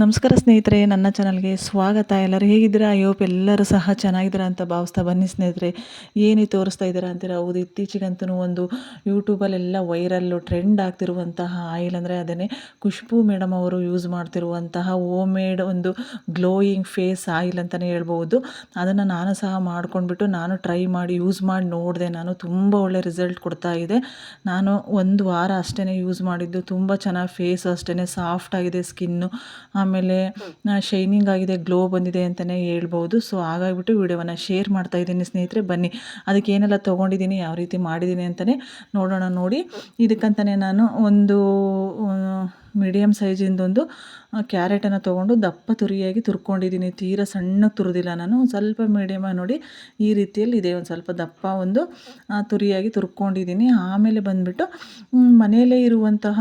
ನಮಸ್ಕಾರ ಸ್ನೇಹಿತರೆ, ನನ್ನ ಚಾನಲ್ಗೆ ಸ್ವಾಗತ. ಎಲ್ಲರೂ ಹೇಗಿದ್ದೀರಾ? ಹೋಪ್ ಎಲ್ಲರೂ ಸಹ ಚೆನ್ನಾಗಿದ್ದೀರಾ ಅಂತ ಭಾವಿಸ್ತಾ ಬನ್ನಿ ಸ್ನೇಹಿತರೆ. ಏನೇ ತೋರಿಸ್ತಾ ಇದ್ದೀರಾ ಅಂತೀರಾ? ಹೌದು, ಇತ್ತೀಚೆಗಂತೂ ಒಂದು ಯೂಟ್ಯೂಬಲ್ಲೆಲ್ಲ ವೈರಲ್ಲು ಟ್ರೆಂಡ್ ಆಗ್ತಿರುವಂತಹ ಆಯಿಲ್ ಅಂದರೆ ಅದನ್ನೇ ಖುಷ್ಬು ಮೇಡಮ್ ಅವರು ಯೂಸ್ ಮಾಡ್ತಿರುವಂತಹ ಹೋಮ್ ಮೇಡ್ ಒಂದು ಗ್ಲೋಯಿಂಗ್ ಫೇಸ್ ಆಯಿಲ್ ಅಂತಲೇ ಹೇಳ್ಬೋದು ಅದನ್ನು ನಾನು ಸಹ ಮಾಡ್ಕೊಂಡ್ಬಿಟ್ಟು ನಾನು ಟ್ರೈ ಮಾಡಿ ಯೂಸ್ ಮಾಡಿ ನೋಡಿದೆ. ನಾನು ತುಂಬ ಒಳ್ಳೆ ರಿಸಲ್ಟ್ ಕೊಡ್ತಾ ಇದೆ. ನಾನು ಒಂದು ವಾರ ಅಷ್ಟೇ ಯೂಸ್ ಮಾಡಿದ್ದು. ತುಂಬ ಚೆನ್ನಾಗಿ ಫೇಸ್ ಅಷ್ಟೇ ಸಾಫ್ಟ್ ಆಗಿದೆ ಸ್ಕಿನ್ನು ಆಮೇಲೆ ಶೈನಿಂಗ್ ಆಗಿದೆ ಗ್ಲೋ ಬಂದಿದೆ ಅಂತಲೇ ಹೇಳ್ಬೋದು. ಸೊ ಹಾಗಾಗಿಬಿಟ್ಟು ವಿಡಿಯೋವನ್ನು ಶೇರ್ ಮಾಡ್ತಾ ಇದ್ದೀನಿ ಸ್ನೇಹಿತರೆ ಬನ್ನಿ. ಅದಕ್ಕೆ ಏನೆಲ್ಲ ತೊಗೊಂಡಿದ್ದೀನಿ ಯಾವ ರೀತಿ ಮಾಡಿದ್ದೀನಿ ಅಂತಲೇ ನೋಡೋಣ ನೋಡಿ. ಇದಕ್ಕಂತಲೇ ನಾನು ಒಂದು ಮೀಡಿಯಮ್ ಸೈಜಿಂದೊಂದು ಕ್ಯಾರೆಟನ್ನು ತೊಗೊಂಡು ದಪ್ಪ ತುರಿಯಾಗಿ ತುರ್ಕೊಂಡಿದ್ದೀನಿ. ತೀರಾ ಸಣ್ಣಗೆ ತುರಿದಿಲ್ಲ ನಾನು. ಒಂದು ಸ್ವಲ್ಪ ಮೀಡಿಯಮಾಗಿ ನೋಡಿ ಈ ರೀತಿಯಲ್ಲಿ ಇದೆ. ಒಂದು ಸ್ವಲ್ಪ ದಪ್ಪ ಒಂದು ತುರಿಯಾಗಿ ತುರ್ಕೊಂಡಿದ್ದೀನಿ. ಆಮೇಲೆ ಬಂದುಬಿಟ್ಟು ಮನೆಯಲ್ಲೇ ಇರುವಂತಹ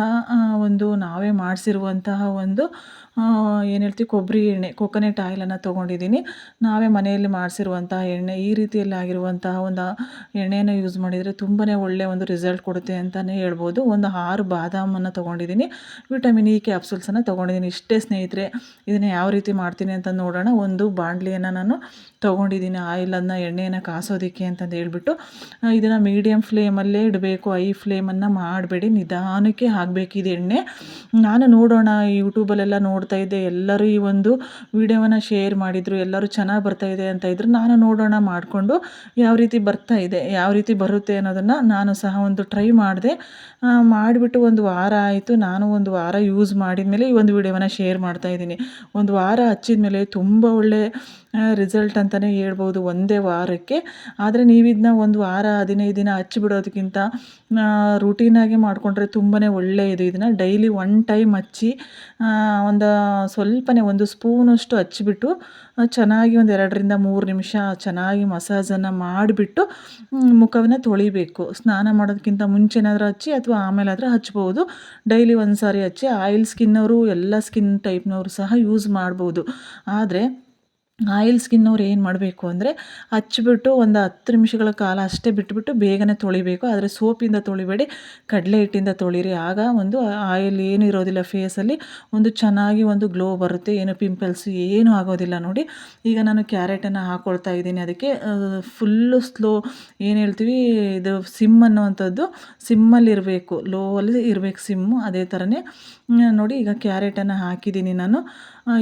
ಒಂದು ನಾವೇ ಮಾಡಿಸಿರುವಂತಹ ಒಂದು ಏನು ಹೇಳ್ತೀವಿ ಕೊಬ್ಬರಿ ಎಣ್ಣೆ ಕೊಕೊನೆಟ್ ಆಯಿಲನ್ನು ತೊಗೊಂಡಿದ್ದೀನಿ ನಾವೇ ಮನೆಯಲ್ಲಿ ಮಾಡಿಸಿರುವಂತಹ ಎಣ್ಣೆ, ಈ ರೀತಿಯಲ್ಲಿ ಆಗಿರುವಂತಹ ಒಂದು ಎಣ್ಣೆಯನ್ನು ಯೂಸ್ ಮಾಡಿದರೆ ತುಂಬಾ ಒಳ್ಳೆಯ ಒಂದು ರಿಸಲ್ಟ್ ಕೊಡುತ್ತೆ ಅಂತಲೇ ಹೇಳ್ಬೋದು. ಒಂದು ಆರು ಬಾದಾಮನ್ನು ತೊಗೊಂಡಿದ್ದೀನಿ ವಿಟಮಿನ್ ಇ ಕ್ಯಾಪ್ಸೂಲ್ಸನ್ನು ತೊಗೊಂಡಿದ್ದೀನಿ ಇಷ್ಟೇ ಸ್ನೇಹಿತರೆ, ಇದನ್ನು ಯಾವ ರೀತಿ ಮಾಡ್ತೀನಿ ಅಂತ ನೋಡೋಣ. ಒಂದು ಬಾಣಲಿಯನ್ನು ನಾನು ತೊಗೊಂಡಿದ್ದೀನಿ ಆಯಿಲನ್ನು, ಎಣ್ಣೆಯನ್ನು ಕಾಸೋದಕ್ಕೆ ಅಂತಂದು ಹೇಳ್ಬಿಟ್ಟು ಇದನ್ನು ಮೀಡಿಯಮ್ ಫ್ಲೇಮಲ್ಲೇ ಇಡಬೇಕು ಐ ಫ್ಲೇಮನ್ನು ಮಾಡಬೇಡಿ, ನಿಧಾನಕ್ಕೆ ಹಾಕಬೇಕಿದೆ ಎಣ್ಣೆ. ನಾನು ನೋಡೋಣ ಯೂಟ್ಯೂಬಲ್ಲೆಲ್ಲ ನೋಡ್ತಾ ಇದ್ದೆ, ಎಲ್ಲರೂ ಈ ಒಂದು ವಿಡಿಯೋವನ್ನು ಶೇರ್ ಮಾಡಿದರು, ಎಲ್ಲರೂ ಚೆನ್ನಾಗಿ ಬರ್ತಾ ಇದೆ ಅಂತ ಇದ್ರು, ನಾನು ನೋಡೋಣ ಮಾಡಿಕೊಂಡು ಯಾವ ರೀತಿ ಬರ್ತಾ ಇದೆ, ಯಾವ ರೀತಿ ಬರುತ್ತೆ ಅನ್ನೋದನ್ನು ನಾನು ಸಹ ಒಂದು ಟ್ರೈ ಮಾಡಿದೆ. ಮಾಡಿಬಿಟ್ಟು ಒಂದು ವಾರ ಆಯಿತು, ನಾನು ಒಂದು ವಾರ ಯೂಸ್ ಮಾಡಿದ ಮೇಲೆ ಈ ಒಂದು ವಿಡಿಯೋವನ್ನು ಶೇರ್ ಮಾಡ್ತಾ ಇದ್ದೀನಿ. ಒಂದು ವಾರ ಹಚ್ಚಿದ ಮೇಲೆ ತುಂಬ ಒಳ್ಳೆ ರಿಸಲ್ಟ್ ಅಂತಲೇ ಹೇಳ್ಬೋದು ಒಂದೇ ವಾರಕ್ಕೆ. ಆದರೆ ನೀವು ಇದನ್ನ ಒಂದು ವಾರ, ಹದಿನೈದು ದಿನ ಹಚ್ಚಿಬಿಡೋದಕ್ಕಿಂತ ರುಟೀನಾಗಿ ಮಾಡಿಕೊಂಡ್ರೆ ತುಂಬಾ ಒಳ್ಳೆಯದು ಇದನ್ನು ಡೈಲಿ ಒನ್ ಟೈಮ್ ಹಚ್ಚಿ ಒಂದು ಸ್ವಲ್ಪನೇ ಒಂದು ಸ್ಪೂನಷ್ಟು ಹಚ್ಚಿಬಿಟ್ಟು ಚೆನ್ನಾಗಿ ಒಂದು ಎರಡರಿಂದ ಮೂರು ನಿಮಿಷ ಚೆನ್ನಾಗಿ ಮಸಾಜನ್ನು ಮಾಡಿಬಿಟ್ಟು ಮುಖವನ್ನು ತೊಳಿಬೇಕು. ಸ್ನಾನ ಮಾಡೋದಕ್ಕಿಂತ ಮುಂಚೆನಾದರೂ ಹಚ್ಚಿ ಅಥವಾ ಆಮೇಲಾದರೂ ಹಚ್ಬೋದು. ಡೈಲಿ ಒಂದು ಸಾರಿ ಹಚ್ಚಿ ಆಯಿಲ್ ಸ್ಕಿನ್ನವರು ಎಲ್ಲ ಸ್ಕಿನ್ ಟೈಪ್ನವರು ಸಹ ಯೂಸ್ ಮಾಡ್ಬೋದು. ಆದರೆ ಆಯಿಲ್ ಸ್ಕಿನ್ನವ್ರು ಏನು ಮಾಡಬೇಕು ಅಂದರೆ ಹಚ್ಬಿಟ್ಟು ಒಂದು ಹತ್ತು ನಿಮಿಷಗಳ ಕಾಲ ಅಷ್ಟೇ ಬಿಟ್ಬಿಟ್ಟು ಬೇಗನೆ ತೊಳಿಬೇಕು. ಆದರೆ ಸೋಪಿಂದ ತೊಳಿಬೇಡಿ, ಕಡಲೆ ಹಿಟ್ಟಿಂದ ತೊಳಿರಿ. ಆಗ ಒಂದು ಆಯಿಲ್ ಏನು ಇರೋದಿಲ್ಲ ಫೇಸಲ್ಲಿ ಒಂದು ಚೆನ್ನಾಗಿ ಒಂದು ಗ್ಲೋ ಬರುತ್ತೆ. ಏನು ಪಿಂಪಲ್ಸ್ ಏನೂ ಆಗೋದಿಲ್ಲ ನೋಡಿ. ಈಗ ನಾನು ಕ್ಯಾರೆಟನ್ನು ಹಾಕ್ಕೊಳ್ತಾ ಇದ್ದೀನಿ. ಅದಕ್ಕೆ ಫುಲ್ಲು ಸ್ಲೋ ಏನು ಹೇಳ್ತೀವಿ, ಇದು ಸಿಮ್ ಅನ್ನುವಂಥದ್ದು ಸಿಮ್ಮಲ್ಲಿರಬೇಕು ಲೋ ಅಲ್ಲಿ ಇರಬೇಕು ಸಿಮ್ಮು ಅದೇ ಥರನೇ ನೋಡಿ ಈಗ ಕ್ಯಾರೆಟನ್ನು ಹಾಕಿದ್ದೀನಿ ನಾನು.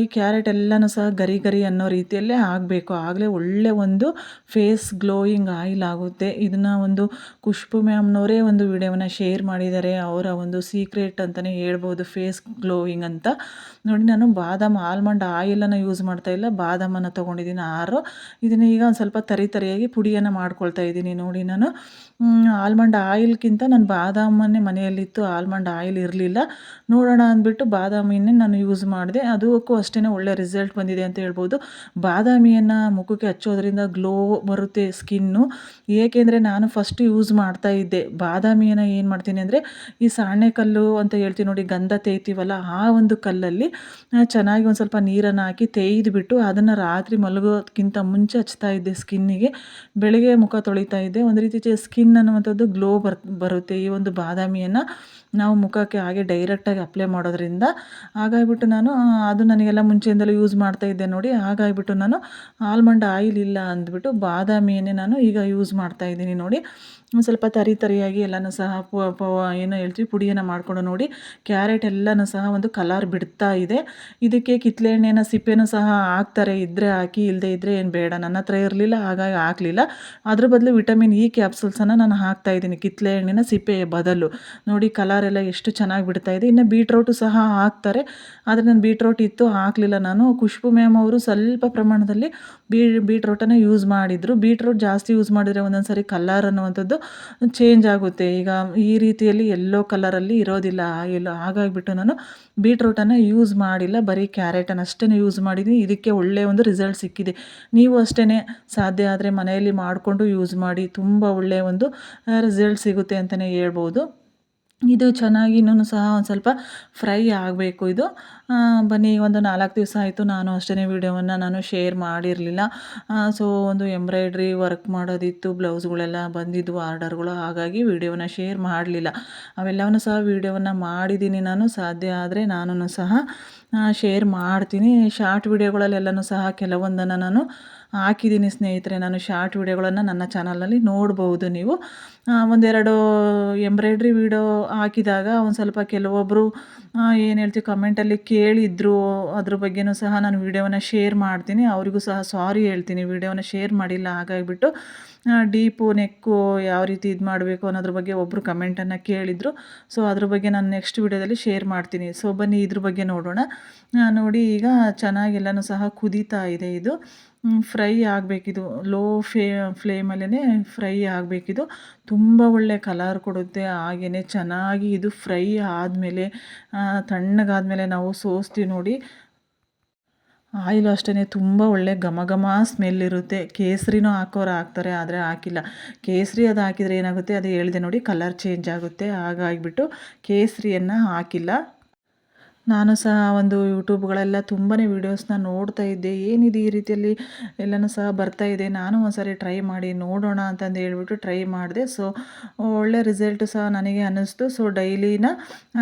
ಈ ಕ್ಯಾರೆಟ್ ಎಲ್ಲನೂ ಸಹ ಗರಿ ಗರಿ ಅನ್ನೋ ರೀತಿಯಲ್ಲೇ ಆಗಬೇಕು. ಆಗಲೇ ಒಳ್ಳೆ ಒಂದು ಫೇಸ್ ಗ್ಲೋಯಿಂಗ್ ಆಯಿಲ್ ಆಗುತ್ತೆ. ಇದನ್ನು ಒಂದು ಖುಷ್ಬು ಮ್ಯಾಮ್ನವರೇ ಒಂದು ವಿಡಿಯೋವನ್ನು ಶೇರ್ ಮಾಡಿದ್ದಾರೆ. ಅವರ ಒಂದು ಸೀಕ್ರೆಟ್ ಅಂತಲೇ ಹೇಳ್ಬೋದು, ಫೇಸ್ ಗ್ಲೋಯಿಂಗ್ ಅಂತ. ನೋಡಿ, ನಾನು ಬಾದಾಮ್ ಆಲ್ಮಂಡ್ ಆಯಿಲನ್ನು ಯೂಸ್ ಮಾಡ್ತಾ ಇಲ್ಲ. ಬಾದಾಮನ್ನು ತೊಗೊಂಡಿದ್ದೀನಿ ಆರು. ಇದನ್ನು ಈಗ ಒಂದು ಸ್ವಲ್ಪ ತರಿ ತರಿಯಾಗಿ ಪುಡಿಯನ್ನು ಮಾಡ್ಕೊಳ್ತಾ ಇದ್ದೀನಿ. ನೋಡಿ, ನಾನು ಆಲ್ಮಂಡ್ ಆಯಿಲ್ಗಿಂತ ನಾನು ಬಾದಾಮನ್ನೇ ಮನೆಯಲ್ಲಿತ್ತು. ಆಲ್ಮಂಡ್ ಆಯಿಲ್ ಇರಲಿಲ್ಲ. ನೋಡೋಣ ಅಂದ್ಬಿಟ್ಟು ಬಾದಾಮಿನೇ ನಾನು ಯೂಸ್ ಮಾಡಿದೆ. ಅದಕ್ಕೂ ಅಷ್ಟೇ ಒಳ್ಳೆ ರಿಸಲ್ಟ್ ಬಂದಿದೆ ಅಂತ ಹೇಳ್ಬೋದು. ಬಾದಾಮಿಯನ್ನು ಮುಖಕ್ಕೆ ಹಚ್ಚೋದ್ರಿಂದ ಗ್ಲೋ ಬರುತ್ತೆ ಸ್ಕಿನ್ನು ಏಕೆಂದರೆ ನಾನು ಫಸ್ಟ್ ಯೂಸ್ ಮಾಡ್ತಾ ಇದ್ದೆ. ಬಾದಾಮಿಯನ್ನು ಏನು ಮಾಡ್ತೀನಿ ಅಂದರೆ ಈ ಸಾಣೆಕಲ್ಲು ಅಂತ ಹೇಳ್ತೀನಿ ನೋಡಿ, ಗಂಧ ತೇಯ್ತೀವಲ್ಲ ಆ ಒಂದು ಕಲ್ಲಲ್ಲಿ ಚೆನ್ನಾಗಿ ಒಂದು ಸ್ವಲ್ಪ ನೀರನ್ನು ಹಾಕಿ ತೇಯ್ದುಬಿಟ್ಟು ಅದನ್ನು ರಾತ್ರಿ ಮಲಗೋದಕ್ಕಿಂತ ಮುಂಚೆ ಹಚ್ತಾ ಇದ್ದೆ ಸ್ಕಿನ್ನಿಗೆ ಬೆಳಗ್ಗೆ ಮುಖ ತೊಳಿತಾ ಇದ್ದೆ. ಒಂದು ರೀತಿ ಸ್ಕಿನ್ ಅನ್ನುವಂಥದ್ದು ಗ್ಲೋ ಬರ್, ಬರುತ್ತೆ ಈ ಒಂದು ಬಾದಾಮಿಯನ್ನು. ನಾವು ಮುಖಕ್ಕೆ ಹಾಗೆ ಡೈರೆಕ್ಟಾಗಿ ಅಪ್ಲೈ ಮಾಡೋದ್ರಿಂದ ಹಾಗಾಗಿಬಿಟ್ಟು ನಾನು ಅದು ನನಗೆಲ್ಲ ಮುಂಚೆಯಿಂದಲೂ ಯೂಸ್ ಮಾಡ್ತಾ ಇದ್ದೆ ನೋಡಿ, ಹಾಗಾಗಿಬಿಟ್ಟು ನಾನು ಆಲ್ಮಂಡ್ ಆಯಿಲ್ ಇಲ್ಲ ಅಂದ್ಬಿಟ್ಟು ಬಾದಾಮಿಯನ್ನೇ ನಾನು ಈಗ ಯೂಸ್ ಮಾಡ್ತಾ ಇದ್ದೀನಿ ನೋಡಿ. ಒಂದು ಸ್ವಲ್ಪ ತರಿ ತರಿಯಾಗಿ ಎಲ್ಲನೂ ಸಹ ಏನೋ ಹೇಳ್ತೀವಿ, ಪುಡಿಯನ್ನು ಮಾಡಿಕೊಂಡು ನೋಡಿ, ಕ್ಯಾರೆಟ್ ಎಲ್ಲನೂ ಸಹ ಒಂದು ಕಲರ್ ಬಿಡ್ತಾ ಇದೆ. ಇದಕ್ಕೆ ಕಿತ್ತಳೆ ಎಣ್ಣೆನ ಸಿಪ್ಪೆನೂ ಸಹ ಹಾಕ್ತಾರೆ. ಇದ್ದರೆ ಹಾಕಿ ಇಲ್ಲದೆ ಇದ್ದರೆ ಏನು ಬೇಡ. ನನ್ನ ಹತ್ರ ಇರಲಿಲ್ಲ, ಹಾಗಾಗಿ ಹಾಕಲಿಲ್ಲ. ಅದ್ರ ಬದಲು ವಿಟಮಿನ್ ಇ ಕ್ಯಾಪ್ಸುಲ್ಸನ್ನು ನಾನು ಹಾಕ್ತಾ ಇದ್ದೀನಿ. ಕಿತ್ತಳೆ ಎಣ್ಣೆನ ಸಿಪ್ಪೆಯ ಬದಲು. ನೋಡಿ ಕಲರ್ ಎಲ್ಲ ಎಷ್ಟು ಚೆನ್ನಾಗಿ ಬಿಡ್ತಾ ಇದೆ. ಇನ್ನು ಬೀಟ್ರೋಟು ಸಹ ಹಾಕ್ತಾರೆ. ಆದರೆ ನಾನು ಬೀಟ್ರೋಟ್ ಇತ್ತು, ಹಾಕಲಿಲ್ಲ ನಾನು. ಖುಷ್ಬು ಮ್ಯಾಮ್ ಅವರು ಸ್ವಲ್ಪ ಪ್ರಮಾಣದಲ್ಲಿ ಬೀ ಬೀಟ್ರೋಟನ್ನು ಯೂಸ್ ಮಾಡಿದರು. ಬೀಟ್ರೋಟ್ ಜಾಸ್ತಿ ಯೂಸ್ ಮಾಡಿದರೆ ಒಂದೊಂದು ಸರಿ ಕಲರ್ ಅನ್ನುವಂಥದ್ದು ಚೇಂಜ್ ಆಗುತ್ತೆ. ಈಗ ಈ ರೀತಿಯಲ್ಲಿ ಎಲ್ಲೋ ಕಲರಲ್ಲಿ ಇರೋದಿಲ್ಲ ಆಯಿಲ್ ಹಾಗಾಗಿಬಿಟ್ಟು ನಾನು ಬೀಟ್ರೂಟನ್ನು ಯೂಸ್ ಮಾಡಿಲ್ಲ, ಬರೀ ಕ್ಯಾರೆಟನ್ನು ಅಷ್ಟೇ ಯೂಸ್ ಮಾಡಿದ್ದೀನಿ ಇದಕ್ಕೆ ಒಳ್ಳೆಯ ಒಂದು ರಿಸಲ್ಟ್ ಸಿಕ್ಕಿದೆ. ನೀವು ಅಷ್ಟೇ ಸಾಧ್ಯ ಆದರೆ ಮನೆಯಲ್ಲಿ ಮಾಡಿಕೊಂಡು ಯೂಸ್ ಮಾಡಿ, ತುಂಬ ಒಳ್ಳೆಯ ಒಂದು ರಿಸಲ್ಟ್ ಸಿಗುತ್ತೆ ಅಂತಲೇ ಹೇಳ್ಬೋದು. ಇದು ಚೆನ್ನಾಗಿ ಇನ್ನೂ ಸಹ ಒಂದು ಸ್ವಲ್ಪ ಫ್ರೈ ಆಗಬೇಕು ಇದು. ಬನ್ನಿ, ಒಂದು ನಾಲ್ಕು ದಿವಸ ಆಯಿತು ನಾನು ಅಷ್ಟೇ ವೀಡಿಯೋವನ್ನು ನಾನು ಶೇರ್ ಮಾಡಿರಲಿಲ್ಲ. ಸೊ ಒಂದು ಎಂಬ್ರಾಯ್ಡ್ರಿ ವರ್ಕ್ ಮಾಡೋದಿತ್ತು, ಬ್ಲೌಸ್ಗಳೆಲ್ಲ ಬಂದಿದ್ವು, ಆರ್ಡರ್ಗಳು, ಹಾಗಾಗಿ ವೀಡಿಯೋನ ಶೇರ್ ಮಾಡಲಿಲ್ಲ. ಅವೆಲ್ಲವನ್ನು ಸಹ ವೀಡಿಯೋವನ್ನು ಮಾಡಿದ್ದೀನಿ ನಾನು, ಸಾಧ್ಯ ಆದರೆ ನಾನು ಸಹ ಶೇರ್ ಮಾಡ್ತೀನಿ. ಶಾರ್ಟ್ ವೀಡಿಯೋಗಳಲ್ಲೆಲ್ಲನೂ ಸಹ ಕೆಲವೊಂದನ್ನು ನಾನು ಹಾಕಿದ್ದೀನಿ ಸ್ನೇಹಿತರೆ, ನಾನು ಶಾರ್ಟ್ ವೀಡಿಯೋಗಳನ್ನು ನನ್ನ ಚಾನಲಲ್ಲಿ ನೋಡ್ಬೋದು ನೀವು. ಒಂದೆರಡು ಎಂಬ್ರಾಯ್ಡ್ರಿ ವೀಡಿಯೋ ಹಾಕಿದಾಗ ಒಂದು ಸ್ವಲ್ಪ ಕೆಲವೊಬ್ಬರು ಏನು ಹೇಳ್ತೀವಿ ಕಮೆಂಟಲ್ಲಿ ಕೇಳಿದ್ರು. ಅದ್ರ ಬಗ್ಗೆನೂ ಸಹ ನಾನು ವೀಡಿಯೋನ ಶೇರ್ ಮಾಡ್ತೀನಿ. ಅವರಿಗೂ ಸಹ ಸಾರಿ ಹೇಳ್ತೀನಿ, ವೀಡಿಯೋವನ್ನು ಶೇರ್ ಮಾಡಿಲ್ಲ, ಹಾಗಾಗಿಬಿಟ್ಟು. ಡೀಪು, ನೆಕ್ಕು ಯಾವ ರೀತಿ ಇದು ಮಾಡಬೇಕು ಅನ್ನೋದ್ರ ಬಗ್ಗೆ ಒಬ್ಬರು ಕಮೆಂಟನ್ನು ಕೇಳಿದರು. ಸೊ ಅದ್ರ ಬಗ್ಗೆ ನಾನು ನೆಕ್ಸ್ಟ್ ವಿಡಿಯೋದಲ್ಲಿ ಶೇರ್ ಮಾಡ್ತೀನಿ. ಸೊ ಬನ್ನಿ ಇದ್ರ ಬಗ್ಗೆ ನೋಡೋಣ. ನೋಡಿ, ಈಗ ಚೆನ್ನಾಗೆಲ್ಲನೂ ಸಹ ಕುದೀತಾ ಇದೆ ಇದು. ಫ್ರೈ ಆಗಬೇಕಿದು. ಲೋ ಫೇ ಫ್ಲೇಮಲ್ಲೇ ಫ್ರೈ ಆಗಬೇಕಿದು. ತುಂಬ ಒಳ್ಳೆ ಕಲರ್ ಕೊಡುತ್ತೆ. ಹಾಗೆಯೇ ಚೆನ್ನಾಗಿ ಇದು ಫ್ರೈ ಆದಮೇಲೆ ತಣ್ಣಗಾದ್ಮೇಲೆ ನಾವು ಸೋಸ್ತೀವಿ ನೋಡಿ. ಆಯಿಲು ಅಷ್ಟೇ ತುಂಬ ಒಳ್ಳೆ ಘಮ ಘಮ ಸ್ಮೆಲ್ ಇರುತ್ತೆ. ಕೇಸರಿನೂ ಹಾಕೋರು ಹಾಕ್ತಾರೆ, ಆದರೆ ಹಾಕಿಲ್ಲ. ಕೇಸರಿ ಅದು ಹಾಕಿದರೆ ಏನಾಗುತ್ತೆ, ಅದು ಹೇಳಿದೆ ನೋಡಿ ಕಲರ್ ಚೇಂಜ್ ಆಗುತ್ತೆ. ಹಾಗಾಗಿಬಿಟ್ಟು ಕೇಸರಿಯನ್ನು ಹಾಕಿಲ್ಲ. ನಾನು ಸಹ ಒಂದು ಯೂಟ್ಯೂಬ್ಗಳೆಲ್ಲ ತುಂಬಾ ವೀಡಿಯೋಸ್ನ ನೋಡ್ತಾ ಇದ್ದೆ. ಏನಿದೆ ಈ ರೀತಿಯಲ್ಲಿ ಎಲ್ಲನೂ ಸಹ ಬರ್ತಾ ಇದೆ. ನಾನು ಒಂದ್ಸರಿ ಟ್ರೈ ಮಾಡಿ ನೋಡೋಣ ಅಂತಂದು ಹೇಳ್ಬಿಟ್ಟು ಟ್ರೈ ಮಾಡಿದೆ. ಸೊ, ಒಳ್ಳೆ ರಿಸಲ್ಟ್ ಸಹ ನನಗೆ ಅನ್ನಿಸ್ತು. ಸೊ, ಡೈಲಿನ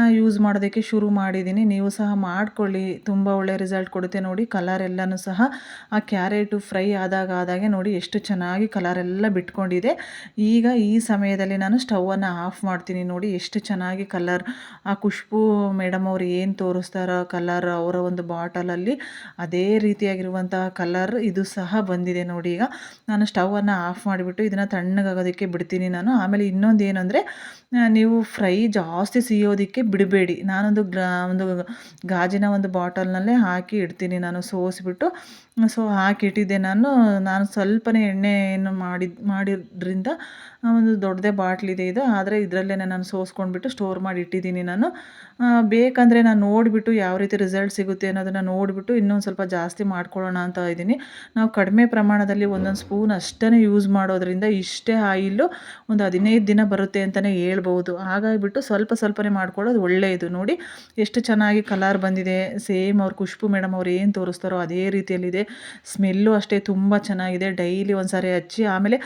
ಯೂಸ್ ಮಾಡೋದಕ್ಕೆ ಶುರು ಮಾಡಿದ್ದೀನಿ. ನೀವು ಸಹ ಮಾಡಿಕೊಳ್ಳಿ. ತುಂಬ ಒಳ್ಳೆ ರಿಸಲ್ಟ್ ಕೊಡುತ್ತೆ ನೋಡಿ. ಕಲರ್ ಎಲ್ಲನೂ ಸಹ ಆ ಕ್ಯಾರೆಟು ಫ್ರೈ ಆದಾಗ ಆದಾಗೆ ನೋಡಿ ಎಷ್ಟು ಚೆನ್ನಾಗಿ ಕಲರ್ ಎಲ್ಲ ಬಿಟ್ಕೊಂಡಿದೆ. ಈಗ ಈ ಸಮಯದಲ್ಲಿ ನಾನು ಸ್ಟವನ್ನು ಆಫ್ ಮಾಡ್ತೀನಿ ನೋಡಿ ಎಷ್ಟು ಚೆನ್ನಾಗಿ ಕಲರ್ ಆ ಖುಷ್ಬು ಮೇಡಮ್ ಅವ್ರು ಏನು ಕಲರ್ ಅವರ ಒಂದು ಬಾಟಲಲ್ಲಿ ಅದೇ ರೀತಿಯಾಗಿರುವಂತಹ ಕಲರ್ ಇದು ಸಹ ಬಂದಿದೆ ನೋಡಿ ಈಗ. ನಾನು ಸ್ಟವನ್ನು ಆಫ್ ಮಾಡಿಬಿಟ್ಟು ಇದನ್ನು ತಣ್ಣಗಾಗೋದಕ್ಕೆ ಬಿಡ್ತೀನಿ ನಾನು. ಆಮೇಲೆ ಇನ್ನೊಂದು ಏನಂದರೆ ನೀವು ಫ್ರೈ ಜಾಸ್ತಿ ಸಿಯೋದಕ್ಕೆ ಬಿಡಬೇಡಿ. ನಾನೊಂದು ಗ್ರಾ, ಒಂದು ಗಾಜಿನ ಒಂದು ಬಾಟಲ್ನಲ್ಲೇ ಹಾಕಿ ಇಡ್ತೀನಿ ನಾನು ಸೋಸಿಬಿಟ್ಟು. ಸೊ ಹಾಕಿಟ್ಟಿದ್ದೆ ನಾನು. ನಾನು ಸ್ವಲ್ಪನೇ ಎಣ್ಣೆಯನ್ನು ಮಾಡಿದ ಮಾಡಿದ್ರಿಂದ ಒಂದು ದೊಡ್ಡದೇ ಬಾಟ್ಲಿದೆ ಇದು ಆದರೆ ಇದರಲ್ಲೇ ನಾನು ಸೋಸ್ಕೊಂಡ್ಬಿಟ್ಟು ಸ್ಟೋರ್ ಮಾಡಿ ಇಟ್ಟಿದ್ದೀನಿ ನಾನು. ಬೇಕಂದರೆ ನಾನು ನೋಡಿಬಿಟ್ಟು ಯಾವ ರೀತಿ ರಿಸಲ್ಟ್ ಸಿಗುತ್ತೆ ಅನ್ನೋದನ್ನು ನೋಡಿಬಿಟ್ಟು ಇನ್ನೊಂದು ಸ್ವಲ್ಪ ಜಾಸ್ತಿ ಮಾಡ್ಕೊಳ್ಳೋಣ ಅಂತ ಇದ್ದೀನಿ. ನಾವು ಕಡಿಮೆ ಪ್ರಮಾಣದಲ್ಲಿ ಒಂದೊಂದು ಸ್ಪೂನ್ ಅಷ್ಟೇ ಯೂಸ್ ಮಾಡೋದ್ರಿಂದ ಇಷ್ಟೇ ಆಯಿಲು ಒಂದು ಹದಿನೈದು ದಿನ ಬರುತ್ತೆ ಅಂತಲೇ ಹೇಳ್ಬೋದು ಹಾಗಾಗಿಬಿಟ್ಟು ಸ್ವಲ್ಪ ಸ್ವಲ್ಪನೇ ಮಾಡ್ಕೊಳ್ಳೋದು ಒಳ್ಳೆಯದು ನೋಡಿ ಎಷ್ಟು ಚೆನ್ನಾಗಿ ಕಲರ್ ಬಂದಿದೆ. ಸೇಮ್ ಅವ್ರು ಖುಷ್ಬು ಮೇಡಮ್ ಅವ್ರು ಏನು ತೋರಿಸ್ತಾರೋ ಅದೇ ರೀತಿಯಲ್ಲಿದೆ. ಸ್ಮೆಲ್ಲು ಅಷ್ಟೇ ತುಂಬ ಚೆನ್ನಾಗಿದೆ. ಡೈಲಿ ಒಂದು ಸಾರಿ ಹಚ್ಚಿ ಆಮೇಲೆ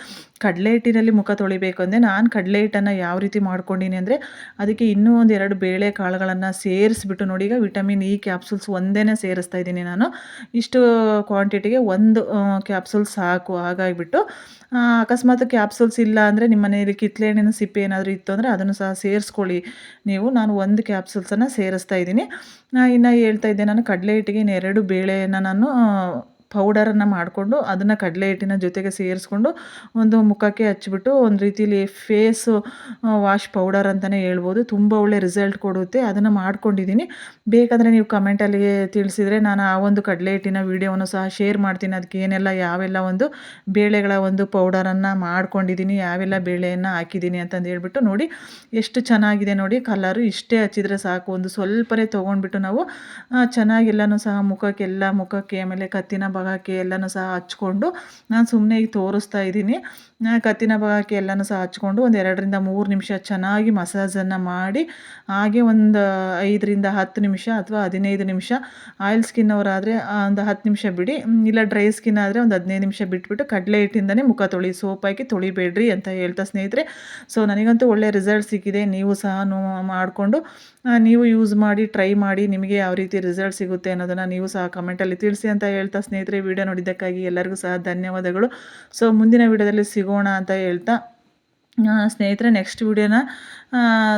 ಕಡಲೆ ಹಿಟ್ಟಿನಲ್ಲಿ ಮುಖ ತೊಳಿಬೇಕು ಅಂದರೆ ನಾನು ಕಡಲೆ ಹಿಟ್ಟನ್ನು ಯಾವ ರೀತಿ ಮಾಡ್ಕೊಂಡಿನಿ ಅಂದರೆ ಅದಕ್ಕೆ ಇನ್ನೂ ಒಂದು ಎರಡು ಬೇಳೆ ಕಾಳುಗಳನ್ನು ಸೇರಿಸ್ಬಿಟ್ಟು ನೋಡಿ, ಈಗ ವಿಟಮಿನ್ ಇ ಕ್ಯಾಪ್ಸುಲ್ಸ್ ಒಂದೇ ಸೇರಿಸ್ತಾ ಇದ್ದೀನಿ ನಾನು. ಇಷ್ಟು ಕ್ವಾಂಟಿಟಿಗೆ ಒಂದು ಕ್ಯಾಪ್ಸೂಲ್ ಸಾಕು ಹಾಗಾಗಿಬಿಟ್ಟು ಅಕಸ್ಮಾತ್ ಕ್ಯಾಪ್ಸೂಲ್ಸ್ ಇಲ್ಲ ಅಂದರೆ ನಿಮ್ಮ ಮನೆಯಲ್ಲಿ ಕಿತ್ಲೆ ಹಣ್ಣಿನ ಸಿಪ್ಪೆ ಏನಾದರೂ ಇತ್ತು ಅಂದರೆ ಅದನ್ನು ಸಹ ಸೇರಿಸ್ಕೊಳ್ಳಿ. ನೀವು, ನಾನು ಒಂದು ಕ್ಯಾಪ್ಸೂಲ್ಸನ್ನು ಸೇರಿಸ್ತಾ ಇದ್ದೀನಿ. ಇನ್ನು ಹೇಳ್ತಾ ಇದ್ದೆ ನಾನು ಕಡಲೆ ಹಿಟ್ಟಿಗೆ ಇನ್ನು ಎರಡು ಬೇಳೆಯನ್ನು ನಾನು ಪೌಡರನ್ನು ಮಾಡಿಕೊಂಡು ಅದನ್ನು ಕಡಲೆ ಹಿಟ್ಟಿನ ಜೊತೆಗೆ ಸೇರಿಸ್ಕೊಂಡು ಒಂದು ಮುಖಕ್ಕೆ ಹಚ್ಚಿಬಿಟ್ಟು ಒಂದು ರೀತಿಲಿ ಫೇಸು ವಾಶ್ ಪೌಡರ್ ಅಂತಲೇ ಹೇಳ್ಬೋದು. ತುಂಬ ಒಳ್ಳೆ ರಿಸಲ್ಟ್ ಕೊಡುತ್ತೆ. ಅದನ್ನು ಮಾಡ್ಕೊಂಡಿದ್ದೀನಿ. ಬೇಕಾದರೆ ನೀವು ಕಮೆಂಟಲ್ಲಿ ತಿಳಿಸಿದರೆ ನಾನು ಆ ಒಂದು ಕಡಲೆ ಹಿಟ್ಟಿನ ವೀಡಿಯೋವನ್ನು ಸಹ ಶೇರ್ ಮಾಡ್ತೀನಿ. ಅದಕ್ಕೆ ಏನೆಲ್ಲ ಯಾವೆಲ್ಲ ಒಂದು ಬೇಳೆಗಳ ಒಂದು ಪೌಡರನ್ನು ಮಾಡ್ಕೊಂಡಿದ್ದೀನಿ, ಯಾವೆಲ್ಲ ಬೇಳೆಯನ್ನು ಹಾಕಿದ್ದೀನಿ ಅಂತಂದು ಹೇಳ್ಬಿಟ್ಟು ನೋಡಿ, ಎಷ್ಟು ಚೆನ್ನಾಗಿದೆ ನೋಡಿ ಕಲರು ಇಷ್ಟೇ ಹಚ್ಚಿದರೆ ಸಾಕು. ಒಂದು ಸ್ವಲ್ಪನೇ ತೊಗೊಂಡ್ಬಿಟ್ಟು ನಾವು ಚೆನ್ನಾಗಿಲ್ಲನೂ ಸಹ ಮುಖಕ್ಕೆಲ್ಲ ಮುಖಕ್ಕೆ ಆಮೇಲೆ ಕತ್ತಿನ ಭಾಗಕ್ಕೆ ಎಲ್ಲನೂ ಸಹ ಹಚ್ಕೊಂಡು ನಾನು ಸುಮ್ಮನೆ ಈಗ ತೋರಿಸ್ತಾ ಇದ್ದೀನಿ. ಕತ್ತಿನ ಭಾಗಕ್ಕೆ ಎಲ್ಲನೂ ಸಹ ಹಚ್ಕೊಂಡು ಒಂದು ಎರಡರಿಂದ ಮೂರು ನಿಮಿಷ ಚೆನ್ನಾಗಿ ಮಸಾಜನ್ನು ಮಾಡಿ, ಹಾಗೆ ಒಂದು ಐದರಿಂದ ಹತ್ತು ನಿಮಿಷ ಅಥವಾ ಹದಿನೈದು ನಿಮಿಷ ಆಯಿಲ್ ಸ್ಕಿನ್ ಅವರಾದರೆ ಒಂದು ಹತ್ತು ನಿಮಿಷ ಬಿಡಿ. ಇಲ್ಲ ಡ್ರೈ ಸ್ಕಿನ್ ಆದರೆ ಒಂದು ಹದಿನೈದು ನಿಮಿಷ ಬಿಟ್ಬಿಟ್ಟು ಕಡಲೆ ಹಿಟ್ಟಿಂದನೇ ಮುಖ ತೊಳಿ, ಸೋಪ್ ಹಾಕಿ ತೊಳಿಬೇಡ್ರಿ ಅಂತ ಹೇಳ್ತಾ ಸ್ನೇಹಿತರೆ. ಸೊ ನನಗಂತೂ ಒಳ್ಳೆ ರಿಸಲ್ಟ್ ಸಿಕ್ಕಿದೆ. ನೀವು ಸಹ ಮಾಡಿಕೊಂಡು ನೀವು ಯೂಸ್ ಮಾಡಿ ಟ್ರೈ ಮಾಡಿ, ನಿಮಗೆ ಯಾವ ರೀತಿ ರಿಸಲ್ಟ್ ಸಿಗುತ್ತೆ ಅನ್ನೋದನ್ನು ನೀವು ಸಹ ಕಮೆಂಟಲ್ಲಿ ತಿಳಿಸಿ ಅಂತ ಹೇಳ್ತಾ ಸ್ನೇಹಿತರೆ. ವಿಡಿಯೋ ನೋಡಿದ್ದಕ್ಕಾಗಿ ಎಲ್ಲರಿಗೂ ಸಹ ಧನ್ಯವಾದಗಳು. ಸೊ ಮುಂದಿನ ವಿಡಿಯೋದಲ್ಲಿ ಸಿಗೋಣ ಅಂತ ಹೇಳ್ತಾ ಸ್ನೇಹಿತರೆ ನೆಕ್ಸ್ಟ್ ವಿಡಿಯೋನ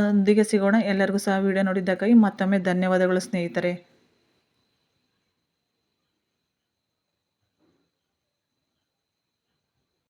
ಒಂದಿಗೆ ಸಿಗೋಣ. ಎಲ್ಲರಿಗೂ ಸಹ ವಿಡಿಯೋ ನೋಡಿದ್ದಕ್ಕಾಗಿ ಮತ್ತೊಮ್ಮೆ ಧನ್ಯವಾದಗಳು ಸ್ನೇಹಿತರೆ.